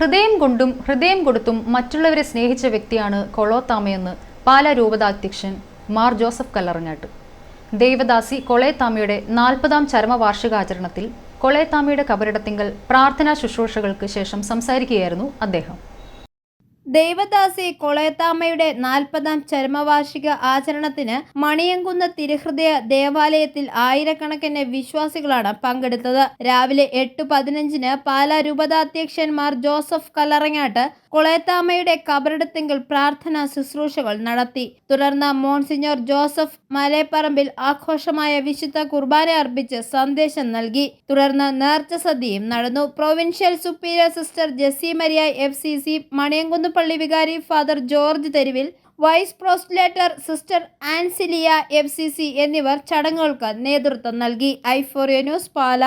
ഹൃദയം കൊണ്ടും ഹൃദയം കൊടുത്തും മറ്റുള്ളവരെ സ്നേഹിച്ച വ്യക്തിയാണ് കൊളോത്താമയെന്ന് പാല രൂപതാധ്യക്ഷൻ മാർ ജോസഫ് കല്ലറങ്ങാട്ട് ദേവദാസി കൊളേത്താമയുടെ നാൽപ്പതാം ചരമവാർഷികാചരണത്തിൽ കൊളേത്താമയുടെ കബറിടത്തിങ്കൽ പ്രാർത്ഥനാ ശുശ്രൂഷകൾക്ക് ശേഷം സംസാരിക്കുകയായിരുന്നു അദ്ദേഹം. ദേവദാസി കൊളയത്താമ്മയുടെ നാൽപ്പതാം ചരമവാർഷിക ആചരണത്തിന് മണിയങ്കുന്ന തിരുഹൃദയ ദേവാലയത്തിൽ ആയിരക്കണക്കിന് വിശ്വാസികളാണ് പങ്കെടുത്തത്. രാവിലെ എട്ട് പതിനഞ്ചിന് പാലാ രൂപതാധ്യക്ഷന്മാർ ജോസഫ് കല്ലറങ്ങാട്ട് കൊളയത്താമ്മയുടെ കബറിടത്തെങ്കിൽ പ്രാർത്ഥനാ ശുശ്രൂഷകൾ നടത്തി. തുടർന്ന് മോൺസിഞ്ഞോർ ജോസഫ് മലേപ്പറമ്പിൽ ആഘോഷമായ വിശുദ്ധ കുർബാന അർപ്പിച്ച് സന്ദേശം നൽകി. തുടർന്ന് നേർച്ച സദ്യയും നടന്നു. Provincial superior sister Jessy Maria F C C Maniyamkunnu പള്ളി വികാരി father George Theruvil vice പ്രോസ്ലേറ്റർ sister Ancilia F C C എന്നിവർ ചടങ്ങുകൾക്ക് നേതൃത്വം നൽകി. ഐഫോറിയ ന്യൂസ് പാല.